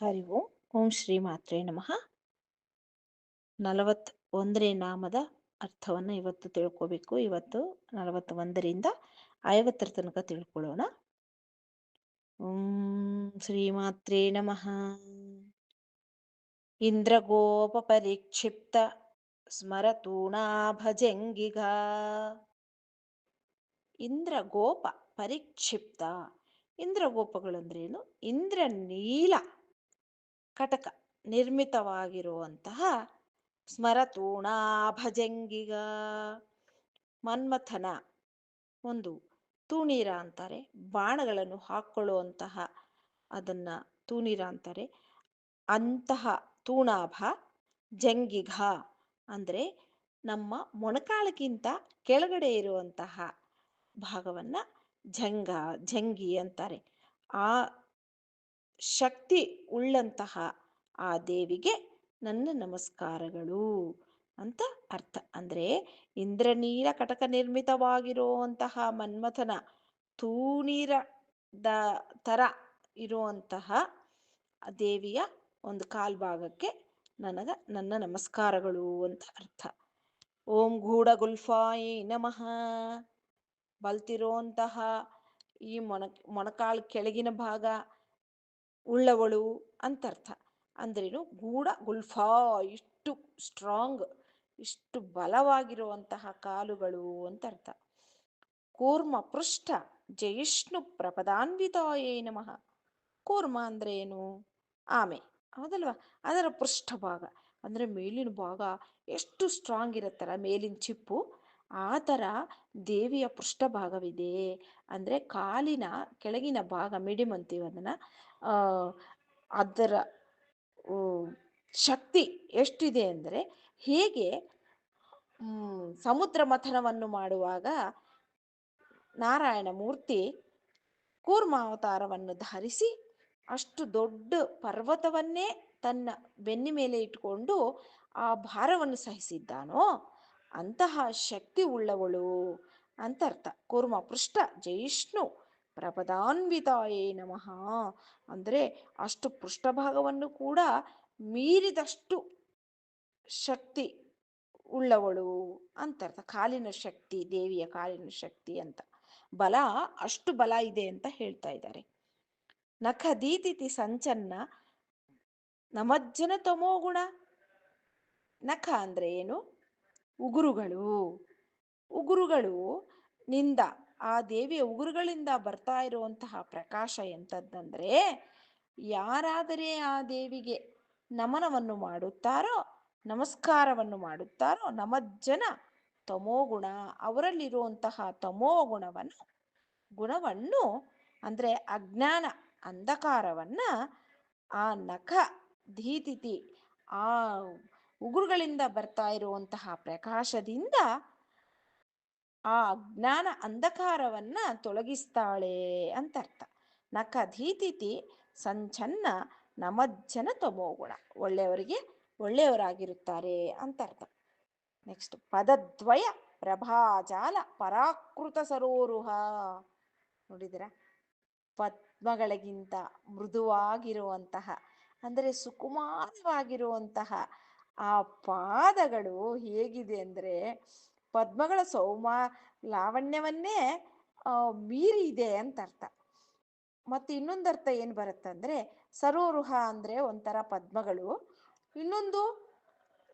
ಹರಿ ಓಂ ಓಂ ಶ್ರೀ ಮಾತ್ರೇ ನಮಃ. ನಲವತ್ ಒಂದನೇ ನಾಮದ ಅರ್ಥವನ್ನು ಇವತ್ತು ತಿಳ್ಕೋಬೇಕು. ಇವತ್ತು ನಲವತ್ತೊಂದರಿಂದ ಐವತ್ತರ ತನಕ ತಿಳ್ಕೊಳ್ಳೋಣ. ಓಂ ಶ್ರೀ ಮಾತ್ರೇ ನಮಃ. ಇಂದ್ರಗೋಪ ಪರಿಕ್ಷಿಪ್ತ ಸ್ಮರತೂಣಾಭಜಂಗಿಗ ಇಂದ್ರಗೋಪ ಪರಿಕ್ಷಿಪ್ತ. ಇಂದ್ರಗೋಪಗಳಂದ್ರೇನು? ಇಂದ್ರ ನೀಲ ಕಟಕ ನಿರ್ಮಿತವಾಗಿರುವಂತಹ ಸ್ಮರತೂಣಾಭಜಂಗಿಗ ಮನ್ಮಥನ ಒಂದು ತೂಣೀರ ಅಂತಾರೆ. ಬಾಣಗಳನ್ನು ಹಾಕ್ಕೊಳ್ಳುವಂತಹ ಅದನ್ನ ತೂಣೀರ ಅಂತಾರೆ. ಅಂತಹ ತೂಣಾಭ, ಜಂಗಿಘ ಅಂದರೆ ನಮ್ಮ ಮೊಣಕಾಲಕ್ಕಿಂತ ಕೆಳಗಡೆ ಇರುವಂತಹ ಭಾಗವನ್ನ ಜಂಗ, ಜಂಗಿ ಅಂತಾರೆ. ಆ ಶಕ್ತಿ ಉಳ್ಳಂತಹ ಆ ದೇವಿಗೆ ನನ್ನ ನಮಸ್ಕಾರಗಳು ಅಂತ ಅರ್ಥ. ಅಂದ್ರೆ ಇಂದ್ರನೀರ ಕಟಕ ನಿರ್ಮಿತವಾಗಿರುವಂತಹ ಮನ್ಮಥನ ತೂಣೀರದ ತರ ಇರುವಂತಹ ದೇವಿಯ ಒಂದು ಕಾಲ್ಭಾಗಕ್ಕೆ ನನಗ ನನ್ನ ನಮಸ್ಕಾರಗಳು ಅಂತ ಅರ್ಥ. ಓಂ ಗೂಢ ಗುಲ್ಫಾಯಿ ನಮಃ. ಬಲ್ತಿರುವಂತಹ ಈ ಮೊಣ ಮೊಣಕಾಲು ಕೆಳಗಿನ ಭಾಗ ಉಳ್ಳವಳು ಅಂತರ್ಥ. ಅಂದ್ರೇನು? ಗೂಢ, ಗುಲ್ಫಾ, ಇಷ್ಟು ಸ್ಟ್ರಾಂಗ್ ಇಷ್ಟು ಬಲವಾಗಿರುವಂತಹ ಕಾಲುಗಳು ಅಂತ ಅರ್ಥ ಕೂರ್ಮ ಪೃಷ್ಠ ಜಯಿಷ್ಣು ಪ್ರಪದಾನ್ವಿತಾಯೇ ನಮಃ. ಕೂರ್ಮ ಅಂದ್ರೆ ಏನು ಆಮೆ. ಹೌದಲ್ವಾ? ಅದರ ಪೃಷ್ಠ ಭಾಗ ಅಂದ್ರೆ ಮೇಲಿನ ಭಾಗ ಎಷ್ಟು ಸ್ಟ್ರಾಂಗ್ ಇರುತ್ತಲ್ಲ, ಮೇಲಿನ ಚಿಪ್ಪು ಆ ಥರ ದೇವಿಯ ಪೃಷ್ಠಭಾಗವಿದೆ. ಅಂದರೆ ಕಾಲಿನ ಕೆಳಗಿನ ಭಾಗ ಮಿಡಿಮ್ ಅಂತೀವಿ ಅದನ್ನು ಅದರ ಶಕ್ತಿ ಎಷ್ಟಿದೆ ಅಂದರೆ ಹೇಗೆ ಸಮುದ್ರ ಮಥನವನ್ನು ಮಾಡುವಾಗ ನಾರಾಯಣ ಮೂರ್ತಿ ಕೂರ್ಮಾವತಾರವನ್ನು ಧರಿಸಿ ಅಷ್ಟು ದೊಡ್ಡ ಪರ್ವತವನ್ನೇ ತನ್ನ ಬೆನ್ನಿ ಮೇಲೆ ಇಟ್ಕೊಂಡು ಆ ಭಾರವನ್ನು ಸಹಿಸಿದ್ದಾನೋ ಅಂತಹ ಶಕ್ತಿ ಉಳ್ಳವಳು ಅಂತ ಅರ್ಥ. ಕೂರ್ಮ ಪೃಷ್ಠ ಜೈಷ್ಣು ಪ್ರಪದಾನ್ವಿತಾಯೇ ನಮಃ. ಅಂದರೆ ಅಷ್ಟು ಪೃಷ್ಠಭಾಗವನ್ನು ಕೂಡ ಮೀರಿದಷ್ಟು ಶಕ್ತಿ ಉಳ್ಳವಳು ಅಂತ ಅರ್ಥ. ಕಾಲಿನ ಶಕ್ತಿ, ದೇವಿಯ ಕಾಲಿನ ಶಕ್ತಿ ಅಂತ. ಬಲ ಅಷ್ಟು ಬಲ ಇದೆ ಅಂತ ಹೇಳ್ತಾ ಇದ್ದಾರೆ. ನಖ ದೀತಿತಿ ಸಂಚನ್ನ ನಮಜ್ಜನ ತಮೋಗುಣ ನಖ ಅಂದ್ರೆ ಏನು? ಉಗುರುಗಳು. ಉಗುರುಗಳು ನಿಂದ, ಆ ದೇವಿಯ ಉಗುರುಗಳಿಂದ ಬರ್ತಾ ಇರುವಂತಹ ಪ್ರಕಾಶ ಎಂಥದ್ದಂದ್ರೆ ಯಾರಾದರೆ ಆ ದೇವಿಗೆ ನಮನವನ್ನು ಮಾಡುತ್ತಾರೋ, ನಮಸ್ಕಾರವನ್ನು ಮಾಡುತ್ತಾರೋ, ನಮಜ್ಜನ ತಮೋಗುಣ, ಅವರಲ್ಲಿರುವಂತಹ ತಮೋ ಗುಣವನ್ನು ಗುಣವನ್ನು ಅಂದ್ರೆ ಅಜ್ಞಾನ, ಅಂಧಕಾರವನ್ನ ಆ ನಖ ಧೀತಿತಿ, ಆ ಉಗುರುಗಳಿಂದ ಬರ್ತಾ ಇರುವಂತಹ ಪ್ರಕಾಶದಿಂದ ಆ ಅಜ್ಞಾನ ಅಂಧಕಾರವನ್ನ ತೊಲಗಿಸ್ತಾಳೆ ಅಂತ ಅರ್ಥ ನಖ ಧೀತಿತಿ ಸಂಚನ್ನ ನಮಜ್ಜನ ತಮೋಗುಣ. ಒಳ್ಳೆಯವರಿಗೆ ಒಳ್ಳೆಯವರಾಗಿರುತ್ತಾರೆ ಅಂತ ಅರ್ಥ ನೆಕ್ಸ್ಟ್ ಪದದ್ವಯ ಪ್ರಭಾಜಾಲ ಪರಾಕೃತ ಸರೋರುಹ. ನೋಡಿದಿರ ಪದ್ಮಗಳಿಗಿಂತ ಮೃದುವಾಗಿರುವಂತಹ, ಅಂದರೆ ಸುಕುಮಾರವಾಗಿರುವಂತಹ ಆ ಪಾದಗಳು ಹೇಗಿದೆ ಅಂದರೆ ಪದ್ಮಗಳ ಸೌಮ ಲಾವಣ್ಯವನ್ನೇ ಮೀರಿ ಇದೆ ಅಂತ ಅರ್ಥ. ಮತ್ತು ಇನ್ನೊಂದು ಅರ್ಥ ಏನು ಬರುತ್ತಂದ್ರೆ ಸರೋರುಹ ಅಂದರೆ ಒಂಥರ ಪದ್ಮಗಳು. ಇನ್ನೊಂದು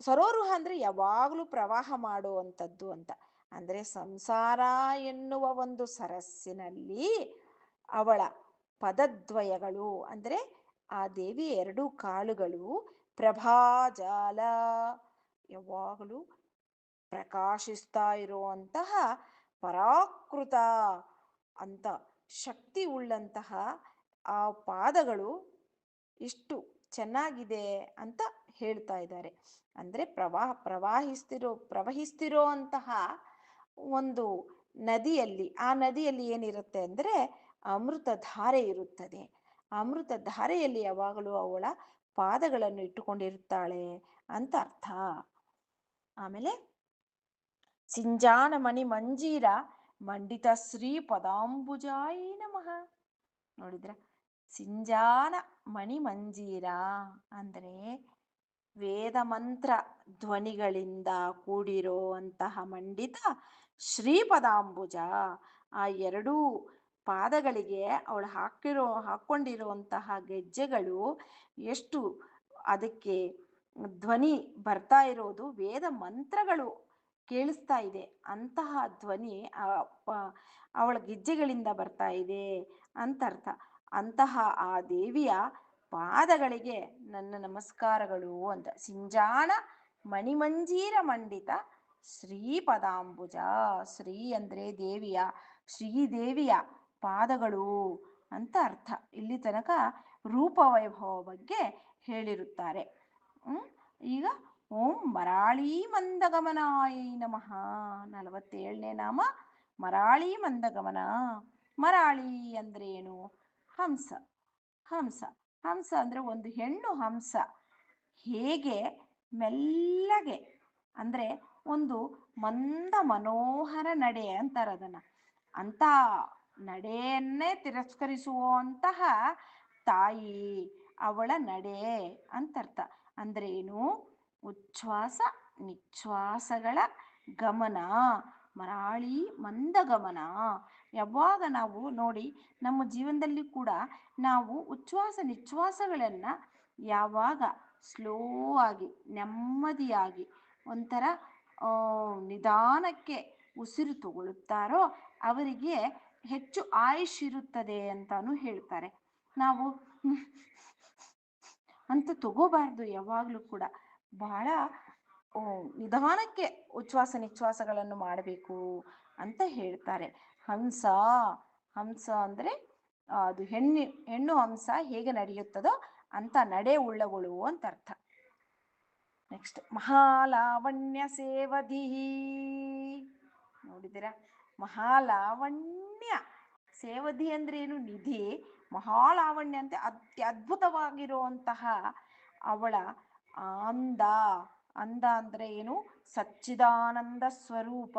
ಸರೋರುಹ ಅಂದರೆ ಯಾವಾಗಲೂ ಪ್ರವಾಹ ಮಾಡುವಂಥದ್ದು ಅಂತ. ಅಂದರೆ ಸಂಸಾರ ಎನ್ನುವ ಒಂದು ಸರಸ್ಸಿನಲ್ಲಿ ಅವಳ ಪದದ್ವಯಗಳು. ಅಂದರೆ ಆ ದೇವಿ ಎರಡು ಕಾಲುಗಳು ಪ್ರಭಾಜಾಲ. ಯಾವಾಗಲೂ ಪ್ರಕಾಶಿಸ್ತಾ ಇರುವಂತಹ ಪರಾಕೃತ ಅಂತ, ಶಕ್ತಿ ಉಳ್ಳಂತಹ ಆ ಪಾದಗಳು ಇಷ್ಟು ಚೆನ್ನಾಗಿದೆ ಅಂತ ಹೇಳ್ತಾ ಇದ್ದಾರೆ. ಅಂದ್ರೆ ಪ್ರವಾಹ ಪ್ರವಾಹಿಸ್ತಿರೋ ಪ್ರವಹಿಸ್ತಿರೋ ಅಂತಹ ಒಂದು ನದಿಯಲ್ಲಿ, ಆ ನದಿಯಲ್ಲಿ ಏನಿರುತ್ತೆ ಅಂದ್ರೆ ಅಮೃತ ಧಾರೆ ಇರುತ್ತದೆ. ಅಮೃತ ಧಾರೆಯಲ್ಲಿ ಯಾವಾಗಲೂ ಅವಳ ಪಾದಗಳನ್ನು ಇಟ್ಟುಕೊಂಡಿರುತ್ತಾಳೆ ಅಂತ ಅರ್ಥ. ಆಮೇಲೆ ಸಿಂಜಾನ ಮಣಿ ಮಂಜೀರ ಮಂಡಿತ ಶ್ರೀ ಪದಾಂಬುಜಾಯಿ ನಮಃ. ನೋಡಿದ್ರ? ಸಿಂಜಾನ ಮಣಿ ಮಂಜೀರ ಅಂದರೆ ವೇದ ಮಂತ್ರ ಧ್ವನಿಗಳಿಂದ ಕೂಡಿರೋ ಅಂತಹ ಮಂಡಿತ ಶ್ರೀಪದಾಂಬುಜ ಆ ಎರಡೂ ಪಾದಗಳಿಗೆ ಅವಳು ಹಾಕಿರೋ ಹಾಕೊಂಡಿರುವಂತಹ ಗೆಜ್ಜೆಗಳು ಎಷ್ಟು ಅದಕ್ಕೆ ಧ್ವನಿ ಬರ್ತಾ ಇರೋದು, ವೇದ ಮಂತ್ರಗಳು ಕೇಳಿಸ್ತಾ ಇದೆ. ಅಂತಹ ಧ್ವನಿ ಅವಳ ಗೆಜ್ಜೆಗಳಿಂದ ಬರ್ತಾ ಇದೆ ಅಂತ ಅರ್ಥ. ಅಂತಹ ಆ ದೇವಿಯ ಪಾದಗಳಿಗೆ ನನ್ನ ನಮಸ್ಕಾರಗಳು ಅಂತ ಸಿಂಜಾಣ ಮಣಿಮಂಜೀರ ಮಂಡಿತ ಶ್ರೀಪದಾಂಬುಜ ಶ್ರೀ ಅಂದ್ರೆ ದೇವಿಯ ಶ್ರೀದೇವಿಯ ಪಾದಗಳು ಅಂತ ಅರ್ಥ. ಇಲ್ಲಿ ತನಕ ರೂಪವೈಭವ ಬಗ್ಗೆ ಹೇಳಿರುತ್ತಾರೆ. ಈಗ ಓಂ ಮರಾಳಿ ಮಂದಗಮನಾಯ ನಮಃ. ನಲವತ್ತೇಳನೇ ನಾಮ. ಮರಾಳಿ ಮಂದಗಮನ. ಮರಾಳಿ ಅಂದ್ರೆ ಏನು ಹಂಸ. ಹಂಸ. ಹಂಸ ಅಂದ್ರೆ ಒಂದು ಹೆಣ್ಣು ಹಂಸ. ಹೇಗೆ? ಮೆಲ್ಲಗೆ. ಅಂದ್ರೆ ಒಂದು ಮಂದ ಮನೋಹರ ನಡೆ ಅಂತಾರೆ ಅದನ್ನ ಅಂತ ನಡೆಯನ್ನೇ ತಿರಸ್ಕರಿಸುವಂತಹ ತಾಯಿ ಅವಳ ನಡೆ ಅಂತರ್ಥ. ಅಂದ್ರೆ ಏನು? ಉಚ್ಛ್ವಾಸ ನಿಶ್ವಾಸಗಳ ಗಮನ, ಮರಾಳಿ ಮಂದ ಗಮನ. ಯಾವಾಗ ನಾವು ನೋಡಿ ನಮ್ಮ ಜೀವನದಲ್ಲಿ ಕೂಡ ನಾವು ಉಚ್ಛ್ವಾಸ ನಿಶ್ವಾಸಗಳನ್ನು ಯಾವಾಗ ಸ್ಲೋ ಆಗಿ ನೆಮ್ಮದಿಯಾಗಿ ಒಂಥರ ನಿಧಾನಕ್ಕೆ ಉಸಿರು ತಗೊಳ್ಳುತ್ತಾರೋ ಅವರಿಗೆ ಹೆಚ್ಚು ಆಯುಷ್ ಇರುತ್ತದೆ ಅಂತಾನು ಹೇಳ್ತಾರೆ. ನಾವು ಅಂತ ತಗೋಬಾರ್ದು ಯಾವಾಗಲೂ ಕೂಡ. ಬಹಳ ನಿಧಾನಕ್ಕೆ ಉಚ್ಛ್ವಾಸ ನಿಶ್ವಾಸಗಳನ್ನು ಮಾಡಬೇಕು ಅಂತ ಹೇಳ್ತಾರೆ. ಹಂಸ ಹಂಸ ಅಂದ್ರೆ ಅದು ಹೆಣ್ಣು ಹೆಣ್ಣು ಹಂಸ ಹೇಗೆ ನಡೆಯುತ್ತದೋ ಅಂತ ನಡೆ ಉಳ್ಳಗಳು ಅಂತ ಅರ್ಥ. ನೆಕ್ಸ್ಟ್ ಮಹಾಲಾವಣ್ಯ ಸೇವಧಿ. ನೋಡಿದಿರಾ ಮಹಾಲಾವಣ್ಯ. ಸೇವಧಿ ಅಂದ್ರೆ ಏನು? ನಿಧಿ. ಮಹಾಲಾವಣ್ಯ ಅಂತ ಅತ್ಯದ್ಭುತವಾಗಿರುವಂತಹ ಅವಳ ಅಂದ. ಅಂದ ಅಂದ್ರೆ ಏನು? ಸಚ್ಚಿದಾನಂದ ಸ್ವರೂಪ.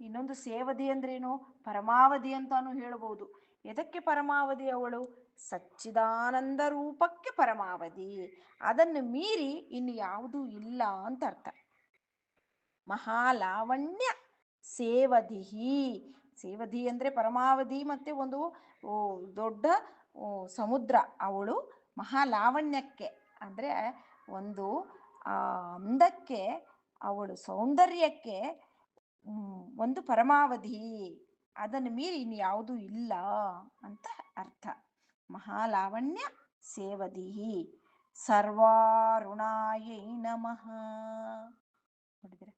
ಇನ್ನೊಂದು ಸೇವಧಿ ಅಂದ್ರೇನು ಪರಮಾವಧಿ ಅಂತಾನು ಹೇಳಬಹುದು ಎದಕ್ಕೆ ಪರಮಾವಧಿ ಅವಳು? ಸಚ್ಚಿದಾನಂದ ರೂಪಕ್ಕೆ ಪರಮಾವಧಿ. ಅದನ್ನು ಮೀರಿ ಇನ್ನು ಯಾವುದೂ ಇಲ್ಲ ಅಂತ ಅರ್ಥ. ಮಹಾಲಾವಣ್ಯ. ಸೇವಧಿಹಿ. ಸೇವಧಿ ಅಂದ್ರೆ ಪರಮಾವಧಿ ಮತ್ತೆ ಒಂದು ದೊಡ್ಡ ಸಮುದ್ರ. ಅವಳು ಮಹಾಲಾವಣ್ಯಕ್ಕೆ ಅಂದ್ರೆ ಒಂದು ಅಂದಕ್ಕೆ ಅವಳು ಸೌಂದರ್ಯಕ್ಕೆ ಒಂದು ಪರಮಾವಧಿ. ಅದನ್ನು ಮೀರಿ ಇನ್ಯಾವುದೂ ಇಲ್ಲ ಅಂತ ಅರ್ಥ. ಮಹಾಲಾವಣ್ಯ ಸೇವದಿಹಿ ಸರ್ವಾರುಣಾಯೈ ನಮಃ. ನೋಡಿದ್ರೆ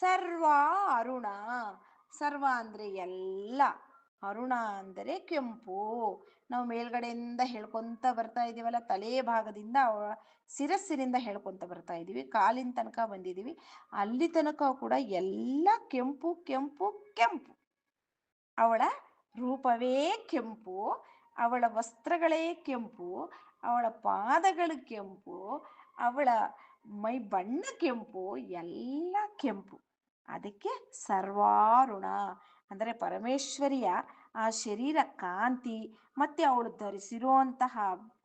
ಸರ್ವ ಅರುಣ, ಸರ್ವ ಅಂದ್ರೆ ಎಲ್ಲ. ಅರುಣ ಅಂದರೆ ಕೆಂಪು. ನಾವು ಮೇಲ್ಗಡೆಯಿಂದ ಹೇಳ್ಕೊಂತ ಬರ್ತಾ ಇದೀವಲ್ಲ, ತಲೆ ಭಾಗದಿಂದ ಶಿರಸ್ಸಿನಿಂದ ಹೇಳ್ಕೊಂತ ಬರ್ತಾ ಇದೀವಿ, ಕಾಲಿನ ತನಕ ಬಂದಿದೀವಿ. ಅಲ್ಲಿ ತನಕ ಕೂಡ ಎಲ್ಲ ಕೆಂಪು ಕೆಂಪು ಕೆಂಪು. ಅವಳ ರೂಪವೇ ಕೆಂಪು, ಅವಳ ವಸ್ತ್ರಗಳೇ ಕೆಂಪು, ಅವಳ ಪಾದಗಳು ಕೆಂಪು, ಅವಳ ಮೈ ಬಣ್ಣ ಕೆಂಪು, ಎಲ್ಲ ಕೆಂಪು. ಅದಕ್ಕೆ ಸರ್ವಾರುಣ. ಅಂದರೆ ಪರಮೇಶ್ವರಿಯ ಆ ಶರೀರ ಕಾಂತಿ, ಮತ್ತೆ ಅವಳು ಧರಿಸಿರುವಂತಹ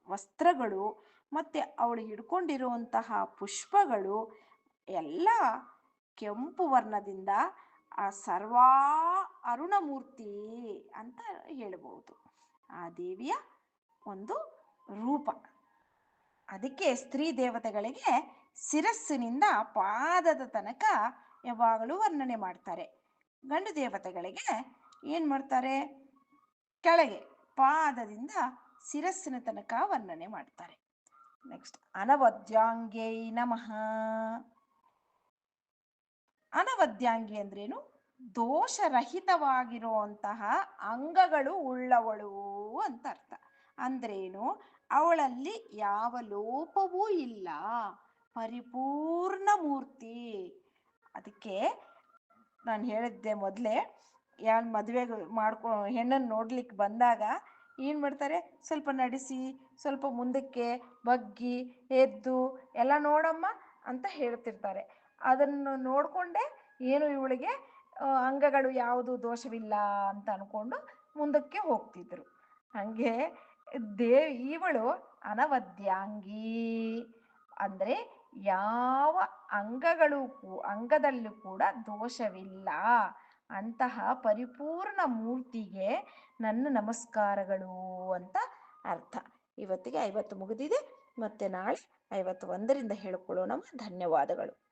ವಸ್ತ್ರಗಳು, ಮತ್ತೆ ಅವಳು ಹಿಡ್ಕೊಂಡಿರುವಂತಹ ಪುಷ್ಪಗಳು, ಎಲ್ಲ ಕೆಂಪು ವರ್ಣದಿಂದ ಆ ಸರ್ವಾ ಅರುಣಮೂರ್ತಿ ಅಂತ ಹೇಳಬಹುದು ಆ ದೇವಿಯ ಒಂದು ರೂಪ. ಅದಕ್ಕೆ ಸ್ತ್ರೀ ದೇವತೆಗಳಿಗೆ ಶಿರಸ್ಸಿನಿಂದ ಪಾದದ ತನಕ ಯಾವಾಗಲೂ ವರ್ಣನೆ ಮಾಡ್ತಾರೆ. ಗಂಡು ದೇವತೆಗಳಿಗೆ ಏನು ಮಾಡ್ತಾರೆ? ಕೆಳಗೆ ಪಾದದಿಂದ ಶಿರಸ್ಸಿನ ತನಕ ವರ್ಣನೆ ಮಾಡ್ತಾರೆ. ನೆಕ್ಸ್ಟ್ ಅನವದ್ಯಾಂಗೇ ನಮಃ. ಅನವದ್ಯಾಂಗಿ ಅಂದ್ರೇನು? ದೋಷರಹಿತವಾಗಿರುವಂತಹ ಅಂಗಗಳು ಉಳ್ಳವಳು ಅಂತ ಅರ್ಥ. ಅಂದ್ರೇನು? ಅವಳಲ್ಲಿ ಯಾವ ಲೋಪವೂ ಇಲ್ಲ. ಪರಿಪೂರ್ಣ ಮೂರ್ತಿ. ಅದಕ್ಕೆ ನಾನು ಹೇಳಿದ್ದೆ ಮೊದಲೇ, ಯಾರು ಮದುವೆ ಮಾಡ್ಕೊ ಹೆಣ್ಣನ್ನು ನೋಡ್ಲಿಕ್ಕೆ ಬಂದಾಗ ಏನು ಮಾಡ್ತಾರೆ? ಸ್ವಲ್ಪ ನಡೆಸಿ, ಸ್ವಲ್ಪ ಮುಂದಕ್ಕೆ ಬಗ್ಗಿ, ಎದ್ದು ಎಲ್ಲ ನೋಡಮ್ಮ ಅಂತ ಹೇಳ್ತಿರ್ತಾರೆ. ಅದನ್ನು ನೋಡಿಕೊಂಡೆ ಏನು ಇವಳಿಗೆ ಅಂಗಗಳು ಯಾವುದು ದೋಷವಿಲ್ಲ ಅಂತ ಅನ್ಕೊಂಡು ಮುಂದಕ್ಕೆ ಹೋಗ್ತಿದ್ರು. ಹಾಗೆ ದೇ ಇವಳು ಅನವದ್ಯಾಂಗಿ. ಅಂದ್ರೆ ಯಾವ ಅಂಗಗಳು ಅಂಗದಲ್ಲೂ ಕೂಡ ದೋಷವಿಲ್ಲ. ಅಂತಹ ಪರಿಪೂರ್ಣ ಮೂರ್ತಿಗೆ ನನ್ನ ನಮಸ್ಕಾರಗಳು ಅಂತ ಅರ್ಥ. ಇವತ್ತಿಗೆ ಐವತ್ತು ಮುಗಿದಿದೆ. ಮತ್ತೆ ನಾಳೆ ಐವತ್ತು ಒಂದರಿಂದ ಹೇಳಿಕೊಳ್ಳೋಣ ಧನ್ಯವಾದಗಳು.